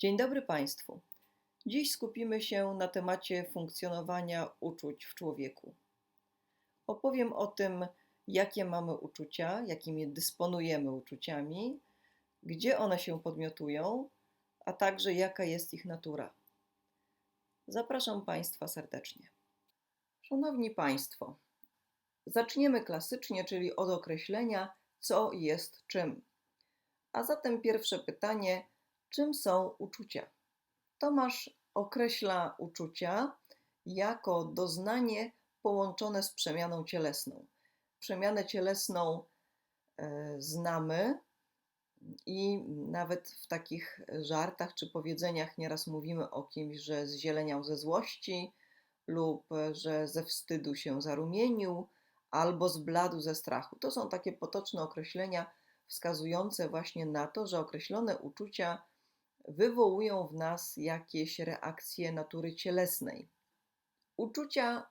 Dzień dobry Państwu. Dziś skupimy się na temacie funkcjonowania uczuć w człowieku. Opowiem o tym, jakie mamy uczucia, jakimi dysponujemy uczuciami, gdzie one się podmiotują, a także jaka jest ich natura. Zapraszam Państwa serdecznie. Szanowni Państwo, zaczniemy klasycznie, czyli od określenia, co jest czym. A zatem pierwsze pytanie: czym są uczucia? Tomasz określa uczucia jako doznanie połączone z przemianą cielesną. Przemianę cielesną e, znamy i nawet w takich żartach czy powiedzeniach nieraz mówimy o kimś, że zzieleniał ze złości lub że ze wstydu się zarumienił albo zbladł ze strachu. To są takie potoczne określenia wskazujące właśnie na to, że określone uczucia wywołują w nas jakieś reakcje natury cielesnej. Uczucia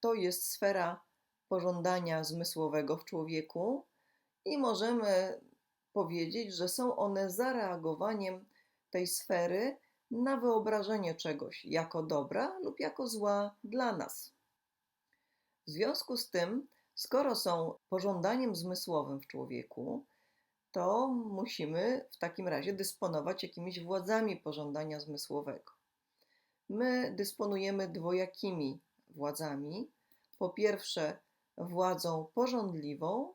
to jest sfera pożądania zmysłowego w człowieku i możemy powiedzieć, że są one zareagowaniem tej sfery na wyobrażenie czegoś jako dobra lub jako zła dla nas. W związku z tym, skoro są pożądaniem zmysłowym w człowieku, to musimy w takim razie dysponować jakimiś władzami pożądania zmysłowego. My dysponujemy dwojakimi władzami. Po pierwsze, władzą pożądliwą,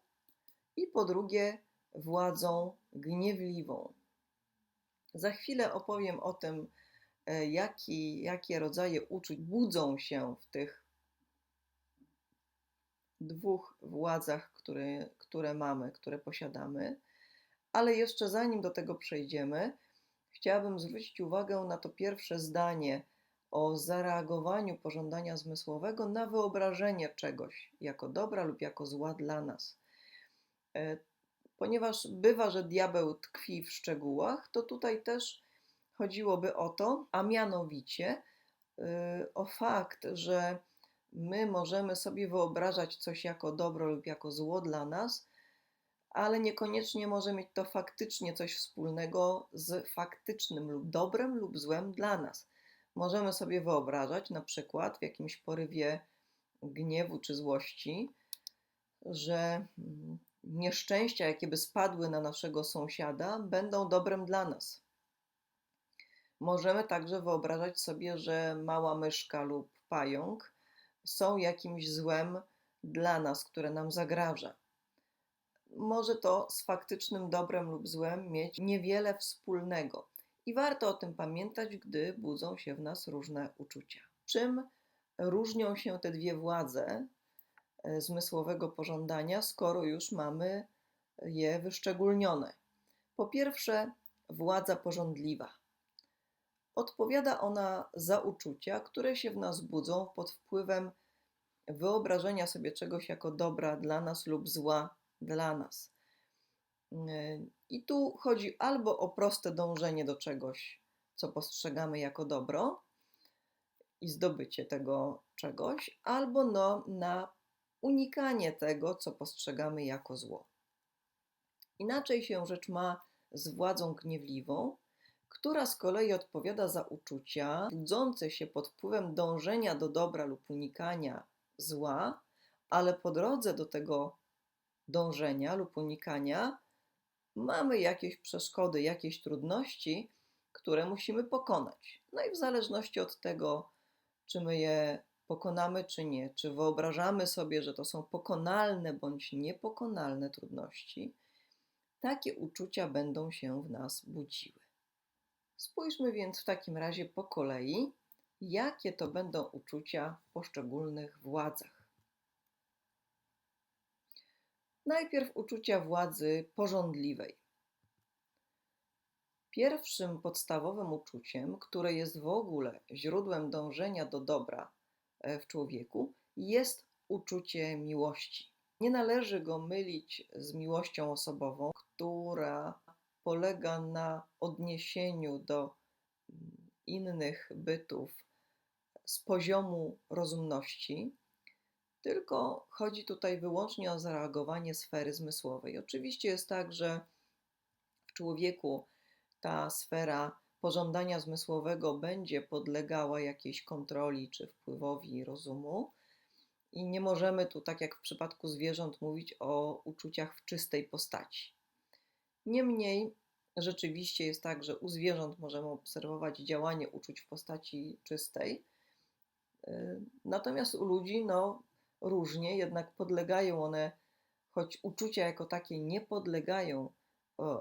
i po drugie, władzą gniewliwą. Za chwilę opowiem o tym, e, jaki, jakie rodzaje uczuć budzą się w tych dwóch władzach, które, które mamy, które posiadamy. Ale jeszcze zanim do tego przejdziemy, chciałabym zwrócić uwagę na to pierwsze zdanie o zareagowaniu pożądania zmysłowego na wyobrażenie czegoś jako dobra lub jako zła dla nas. E, ponieważ bywa, że diabeł tkwi w szczegółach, to tutaj też chodziłoby o to, a mianowicie e, o fakt, że my możemy sobie wyobrażać coś jako dobro lub jako zło dla nas, ale niekoniecznie może mieć to faktycznie coś wspólnego z faktycznym lub dobrem lub złem dla nas. Możemy sobie wyobrażać, na przykład w jakimś porywie gniewu czy złości, że mm, nieszczęścia, jakie by spadły na naszego sąsiada, będą dobrem dla nas. Możemy także wyobrażać sobie, że mała myszka lub pająk są jakimś złem dla nas, które nam zagraża może to z faktycznym dobrem lub złem mieć niewiele wspólnego. I warto o tym pamiętać, gdy budzą się w nas różne uczucia. Czym różnią się te dwie władze e, zmysłowego pożądania, skoro już mamy je wyszczególnione? Po pierwsze, władza pożądliwa. Odpowiada ona za uczucia, które się w nas budzą pod wpływem wyobrażenia sobie czegoś jako dobra dla nas lub zła dla nas. I tu chodzi albo o proste dążenie do czegoś, co postrzegamy jako dobro i zdobycie tego czegoś, albo no, na unikanie tego, co postrzegamy jako zło. Inaczej się rzecz ma z władzą gniewliwą, która z kolei odpowiada za uczucia budzące się pod wpływem dążenia do dobra lub unikania zła, ale po drodze do tego dążenia lub unikania, mamy jakieś przeszkody, jakieś trudności, które musimy pokonać. No i w zależności od tego, czy my je pokonamy, czy nie, czy wyobrażamy sobie, że to są pokonalne bądź niepokonalne trudności, takie uczucia będą się w nas budziły. Spójrzmy więc w takim razie po kolei, jakie to będą uczucia w poszczególnych władzach. Najpierw uczucia władzy porządliwej. Pierwszym podstawowym uczuciem, które jest w ogóle źródłem dążenia do dobra e, w człowieku, jest uczucie miłości. Nie należy go mylić z miłością osobową, która polega na odniesieniu do mm, innych bytów z poziomu rozumności, tylko chodzi tutaj wyłącznie o zareagowanie sfery zmysłowej. Oczywiście jest tak, że w człowieku ta sfera pożądania zmysłowego będzie podlegała jakiejś kontroli czy wpływowi rozumu. I nie możemy tu, tak jak w przypadku zwierząt, mówić o uczuciach w czystej postaci. Niemniej, rzeczywiście jest tak, że u zwierząt możemy obserwować działanie uczuć w postaci czystej. Y, natomiast u ludzi, no, różnie, jednak podlegają one, choć uczucia jako takie nie podlegają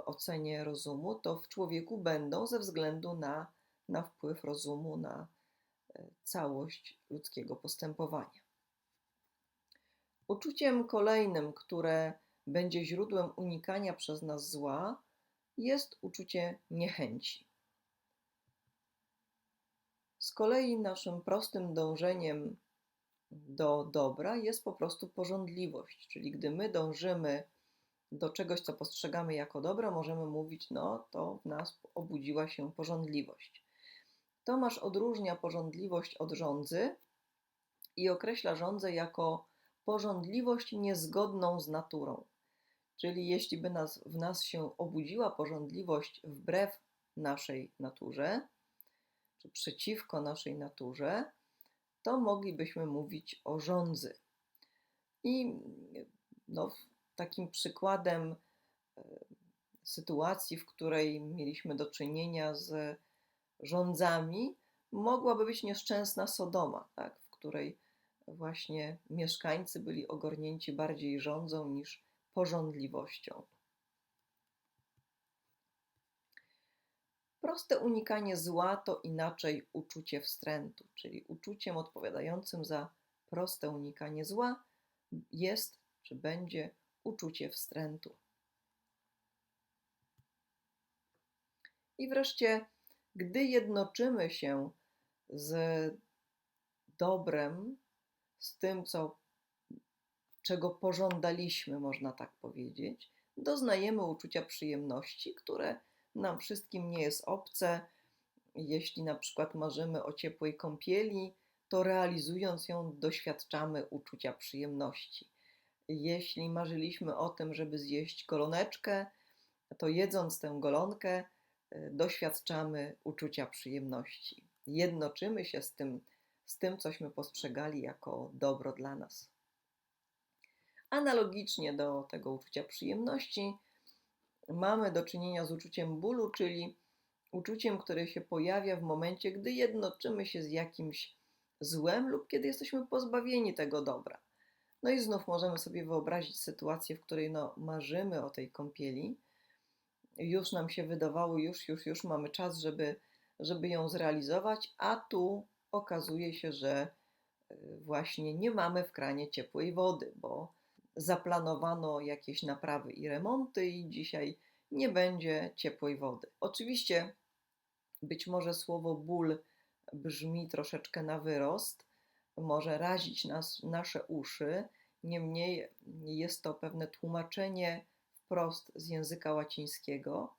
ocenie rozumu, to w człowieku będą ze względu na, na wpływ rozumu na e, całość ludzkiego postępowania. Uczuciem kolejnym, które będzie źródłem unikania przez nas zła, jest uczucie niechęci. Z kolei naszym prostym dążeniem do dobra jest po prostu porządliwość, czyli gdy my dążymy do czegoś, co postrzegamy jako dobro, możemy mówić, no to w nas obudziła się porządliwość. Tomasz odróżnia porządliwość od rządzy i określa rządzę jako porządliwość niezgodną z naturą. Czyli jeśli by nas, w nas się obudziła porządliwość wbrew naszej naturze, czy przeciwko naszej naturze, to moglibyśmy mówić o rządzy. I no, takim przykładem e, sytuacji, w której mieliśmy do czynienia z rządzami, mogłaby być nieszczęsna Sodoma, tak, w której właśnie mieszkańcy byli ogarnięci bardziej rządzą niż porządliwością. Proste unikanie zła to inaczej uczucie wstrętu, czyli uczuciem odpowiadającym za proste unikanie zła jest czy będzie uczucie wstrętu. I wreszcie, gdy jednoczymy się z dobrem, z tym, co, czego pożądaliśmy, można tak powiedzieć, doznajemy uczucia przyjemności, które nam wszystkim nie jest obce. Jeśli na przykład marzymy o ciepłej kąpieli, to realizując ją doświadczamy uczucia przyjemności. Jeśli marzyliśmy o tym, żeby zjeść goloneczkę, to jedząc tę golonkę, e, doświadczamy uczucia przyjemności. Jednoczymy się z tym, z tym, cośmy postrzegali jako dobro dla nas. Analogicznie do tego uczucia przyjemności, mamy do czynienia z uczuciem bólu, czyli uczuciem, które się pojawia w momencie, gdy jednoczymy się z jakimś złem lub kiedy jesteśmy pozbawieni tego dobra. No i znów możemy sobie wyobrazić sytuację, w której no, marzymy o tej kąpieli. Już nam się wydawało, już, już, już mamy czas, żeby, żeby ją zrealizować, a tu okazuje się, że y, właśnie nie mamy w kranie ciepłej wody, bo zaplanowano jakieś naprawy i remonty, i dzisiaj nie będzie ciepłej wody. Oczywiście, być może słowo ból brzmi troszeczkę na wyrost, może razić nas, nasze uszy, niemniej jest to pewne tłumaczenie wprost z języka łacińskiego.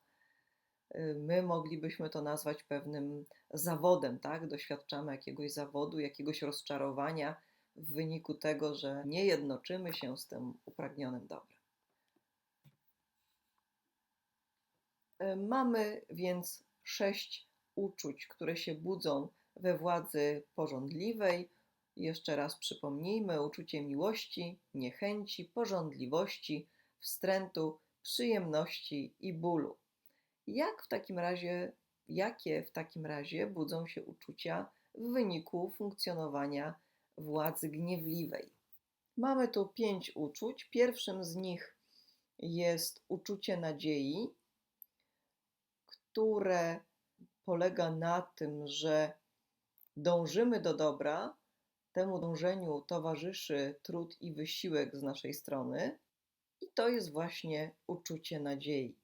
My moglibyśmy to nazwać pewnym zawodem, tak? Doświadczamy jakiegoś zawodu, jakiegoś rozczarowania w wyniku tego, że nie jednoczymy się z tym upragnionym dobrem. Mamy więc sześć uczuć, które się budzą we władzy porządliwej, jeszcze raz przypomnijmy uczucie miłości, niechęci, porządliwości, wstrętu, przyjemności i bólu. Jak w takim razie, jakie w takim razie budzą się uczucia w wyniku funkcjonowania władzy gniewliwej? Mamy tu pięć uczuć. Pierwszym z nich jest uczucie nadziei, które polega na tym, że dążymy do dobra, Temu dążeniu towarzyszy trud i wysiłek z naszej strony, i to jest właśnie uczucie nadziei.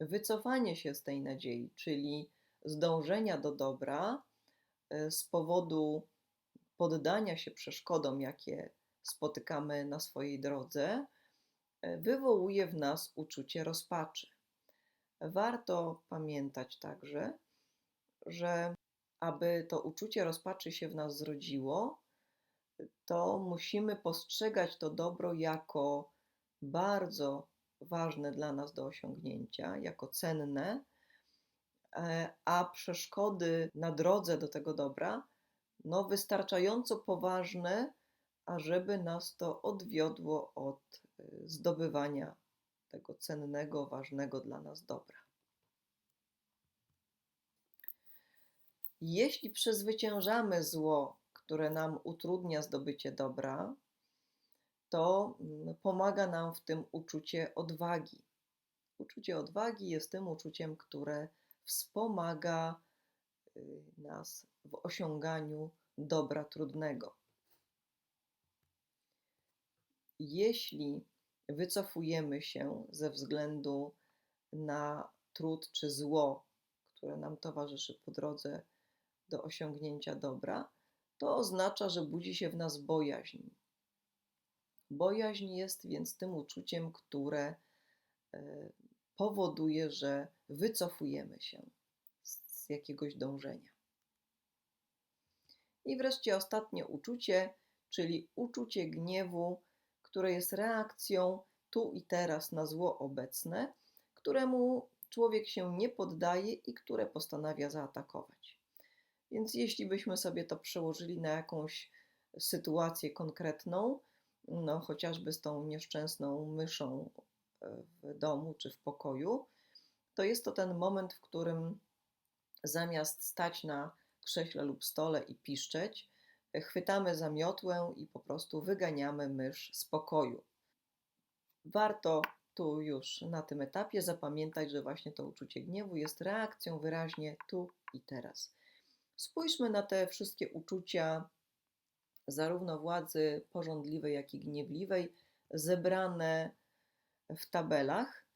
Wycofanie się z tej nadziei, czyli z dążenia do dobra e, z powodu poddania się przeszkodom, jakie spotykamy na swojej drodze, e, wywołuje w nas uczucie rozpaczy. Warto pamiętać także, że aby to uczucie rozpaczy się w nas zrodziło, to musimy postrzegać to dobro jako bardzo ważne dla nas do osiągnięcia, jako cenne, e, a przeszkody na drodze do tego dobra, no wystarczająco poważne, ażeby nas to odwiodło od y, zdobywania tego cennego, ważnego dla nas dobra. Jeśli przezwyciężamy zło, które nam utrudnia zdobycie dobra, to mm, pomaga nam w tym uczucie odwagi. Uczucie odwagi jest tym uczuciem, które wspomaga nas w osiąganiu dobra trudnego. Jeśli wycofujemy się ze względu na trud czy zło, które nam towarzyszy po drodze do osiągnięcia dobra, to oznacza, że budzi się w nas bojaźń. Bojaźń jest więc tym uczuciem, które e, powoduje, że wycofujemy się jakiegoś dążenia. I wreszcie ostatnie uczucie, czyli uczucie gniewu, które jest reakcją tu i teraz na zło obecne, któremu człowiek się nie poddaje i które postanawia zaatakować. Więc jeśli byśmy sobie to przełożyli na jakąś sytuację konkretną, no chociażby z tą nieszczęsną myszą e, w domu czy w pokoju, to jest to ten moment, w którym zamiast stać na krześle lub stole i piszczeć, chwytamy za miotłę i po prostu wyganiamy mysz z pokoju. Warto tu już na tym etapie zapamiętać, że właśnie to uczucie gniewu jest reakcją wyraźnie tu i teraz. Spójrzmy na te wszystkie uczucia, zarówno władzy porządliwej, jak i gniewliwej, zebrane w tabelach,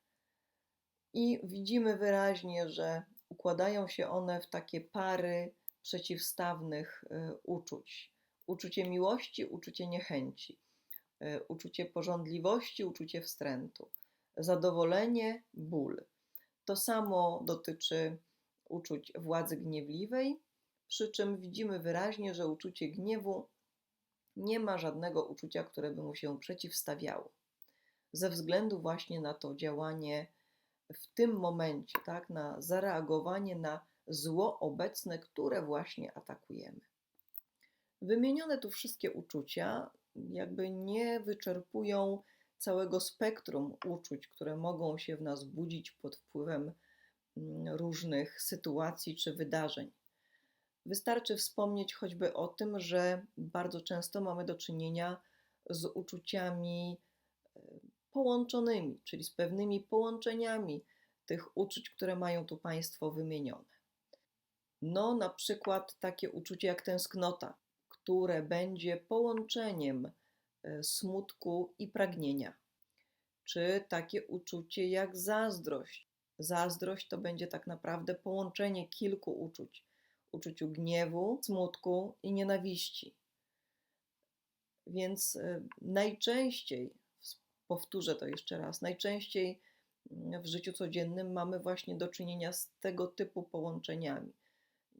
i widzimy wyraźnie, że układają się one w takie pary przeciwstawnych y, uczuć. Uczucie miłości, uczucie niechęci, y, uczucie porządliwości, uczucie wstrętu, zadowolenie, ból. To samo dotyczy uczuć władzy gniewliwej, przy czym widzimy wyraźnie, że uczucie gniewu nie ma żadnego uczucia, które by mu się przeciwstawiało. Ze względu właśnie na to działanie w tym momencie, tak, na zareagowanie na zło obecne, które właśnie atakujemy. Wymienione tu wszystkie uczucia jakby nie wyczerpują całego spektrum uczuć, które mogą się w nas budzić pod wpływem mm, różnych sytuacji czy wydarzeń. Wystarczy wspomnieć choćby o tym, że bardzo często mamy do czynienia z uczuciami e, połączonymi, czyli z pewnymi połączeniami tych uczuć, które mają tu Państwo wymienione. No, na przykład takie uczucie jak tęsknota, które będzie połączeniem e, smutku i pragnienia, czy takie uczucie jak zazdrość. Zazdrość to będzie tak naprawdę połączenie kilku uczuć: uczuciu gniewu, smutku i nienawiści. Więc e, najczęściej, powtórzę to jeszcze raz, najczęściej w życiu codziennym mamy właśnie do czynienia z tego typu połączeniami.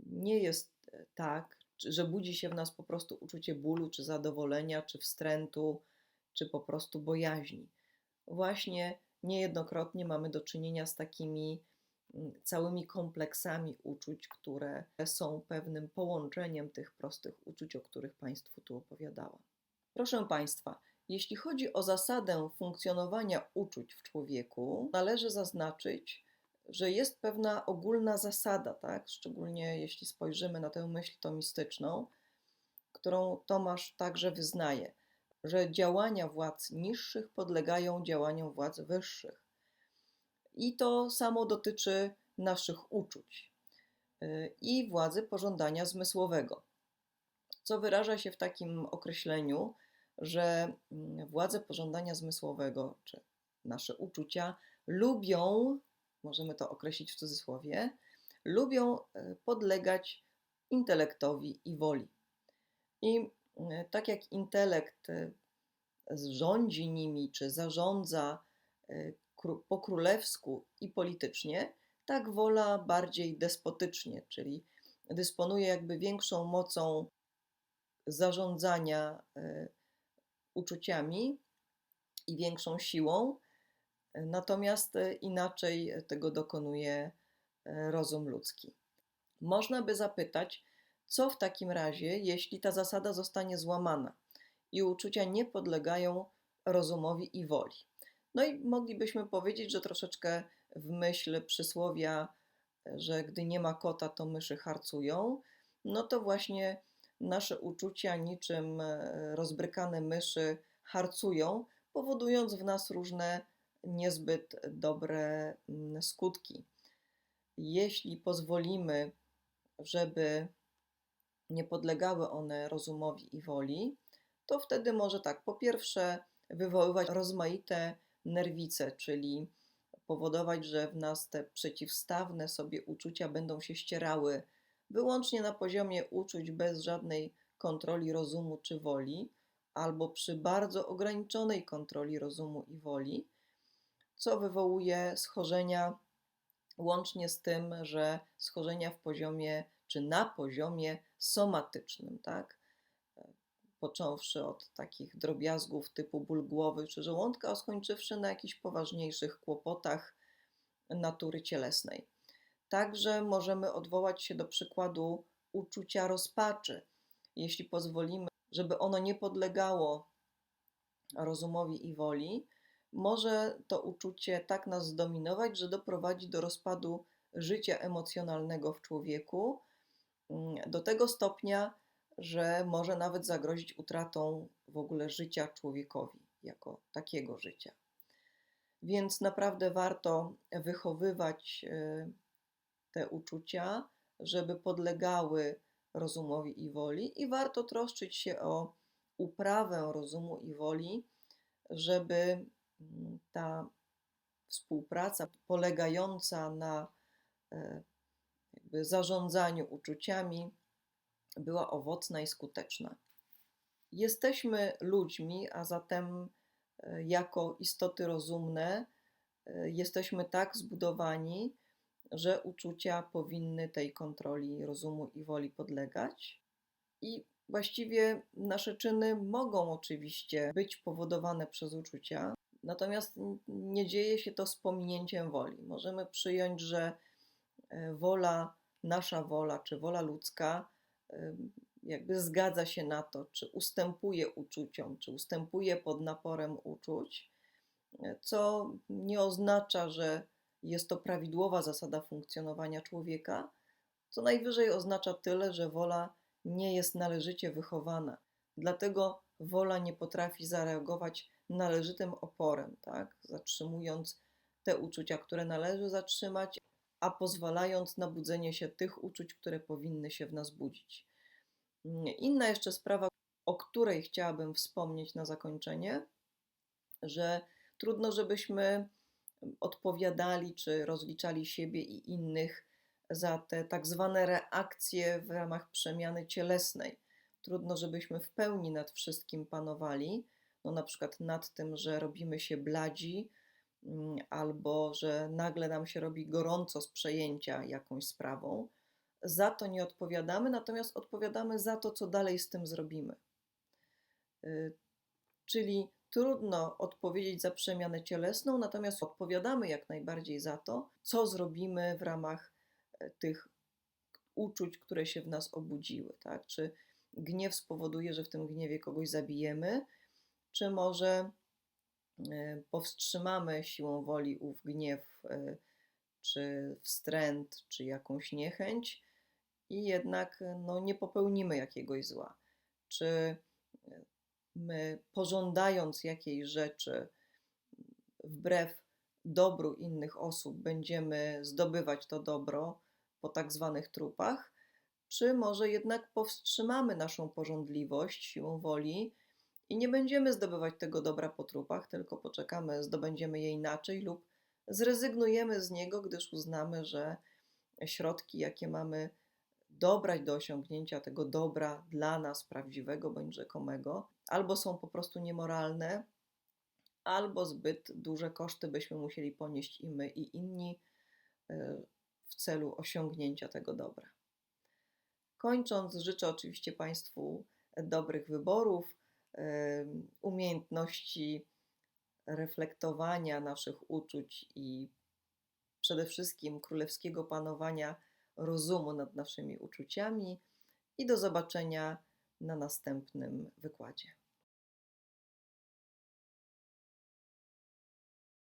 Nie jest e, tak, że budzi się w nas po prostu uczucie bólu, czy zadowolenia, czy wstrętu, czy po prostu bojaźni. Właśnie niejednokrotnie mamy do czynienia z takimi mm, całymi kompleksami uczuć, które są pewnym połączeniem tych prostych uczuć, o których Państwu tu opowiadałam. Proszę Państwa, jeśli chodzi o zasadę funkcjonowania uczuć w człowieku, należy zaznaczyć, że jest pewna ogólna zasada, tak? szczególnie jeśli spojrzymy na tę myśl tomistyczną, którą Tomasz także wyznaje, że działania władz niższych podlegają działaniom władz wyższych. I to samo dotyczy naszych uczuć y, i władzy pożądania zmysłowego, co wyraża się w takim określeniu, że mm, władze pożądania zmysłowego, czy nasze uczucia lubią, możemy to określić w cudzysłowie, lubią e, podlegać intelektowi i woli. I e, tak jak intelekt e, rządzi nimi, czy zarządza po królewsku i politycznie, tak wola bardziej despotycznie, czyli dysponuje jakby większą mocą zarządzania uczuciami i większą siłą, natomiast inaczej tego dokonuje e, rozum ludzki. Można by zapytać, co w takim razie, jeśli ta zasada zostanie złamana i uczucia nie podlegają rozumowi i woli. No i moglibyśmy powiedzieć, że troszeczkę w myśl przysłowia, że gdy nie ma kota, to myszy harcują, no to właśnie nasze uczucia niczym e, rozbrykane myszy harcują, powodując w nas różne niezbyt dobre mm, skutki. Jeśli pozwolimy, żeby nie podlegały one rozumowi i woli, to wtedy może tak, po pierwsze, wywoływać rozmaite nerwice, czyli powodować, że w nas te przeciwstawne sobie uczucia będą się ścierały wyłącznie na poziomie uczuć bez żadnej kontroli rozumu czy woli, albo przy bardzo ograniczonej kontroli rozumu i woli, co wywołuje schorzenia, łącznie z tym, że schorzenia w poziomie czy na poziomie somatycznym, tak? Począwszy od takich drobiazgów typu ból głowy czy żołądka, a skończywszy na jakichś poważniejszych kłopotach natury cielesnej. Także możemy odwołać się do przykładu uczucia rozpaczy. Jeśli pozwolimy, żeby ono nie podlegało rozumowi i woli, może to uczucie tak nas zdominować, że doprowadzi do rozpadu życia emocjonalnego w człowieku, mm, do tego stopnia, że może nawet zagrozić utratą w ogóle życia człowiekowi, jako takiego życia. Więc naprawdę warto wychowywać y, te uczucia, żeby podlegały rozumowi i woli, i warto troszczyć się o uprawę rozumu i woli, żeby mm, ta współpraca polegająca na e, jakby zarządzaniu uczuciami była owocna i skuteczna. Jesteśmy ludźmi, a zatem e, jako istoty rozumne e, jesteśmy tak zbudowani, że uczucia powinny tej kontroli rozumu i woli podlegać. I właściwie nasze czyny mogą oczywiście być powodowane przez uczucia, natomiast nie dzieje się to z pominięciem woli. Możemy przyjąć, że e, wola, nasza wola czy wola ludzka, e, jakby zgadza się na to, czy ustępuje uczuciom, czy ustępuje pod naporem uczuć, e, co nie oznacza, że jest to prawidłowa zasada funkcjonowania człowieka, co najwyżej oznacza tyle, że wola nie jest należycie wychowana. Dlatego wola nie potrafi zareagować należytym oporem, tak? zatrzymując te uczucia, które należy zatrzymać, a pozwalając na budzenie się tych uczuć, które powinny się w nas budzić. Inna jeszcze sprawa, o której chciałabym wspomnieć na zakończenie, że trudno, żebyśmy odpowiadali czy rozliczali siebie i innych za te tak zwane reakcje w ramach przemiany cielesnej. Trudno, żebyśmy w pełni nad wszystkim panowali, no na przykład nad tym, że robimy się bladzi, mm, albo że nagle nam się robi gorąco z przejęcia jakąś sprawą. Za to nie odpowiadamy, natomiast odpowiadamy za to, co dalej z tym zrobimy. Y, czyli Trudno odpowiedzieć za przemianę cielesną, natomiast odpowiadamy jak najbardziej za to, co zrobimy w ramach e, tych uczuć, które się w nas obudziły. Tak? Czy gniew spowoduje, że w tym gniewie kogoś zabijemy, czy może e, powstrzymamy siłą woli ów gniew, e, czy wstręt, czy jakąś niechęć i jednak no, nie popełnimy jakiegoś zła. Czy my pożądając jakiejś rzeczy wbrew dobru innych osób będziemy zdobywać to dobro po tak zwanych trupach, czy może jednak powstrzymamy naszą pożądliwość siłą woli i nie będziemy zdobywać tego dobra po trupach, tylko poczekamy, zdobędziemy je inaczej lub zrezygnujemy z niego, gdyż uznamy, że środki, jakie mamy dobrać do osiągnięcia tego dobra dla nas prawdziwego bądź rzekomego, albo są po prostu niemoralne, albo zbyt duże koszty byśmy musieli ponieść i my, i inni e, w celu osiągnięcia tego dobra. Kończąc, życzę oczywiście Państwu dobrych wyborów, e, umiejętności reflektowania naszych uczuć i przede wszystkim królewskiego panowania rozumu nad naszymi uczuciami i do zobaczenia na następnym wykładzie.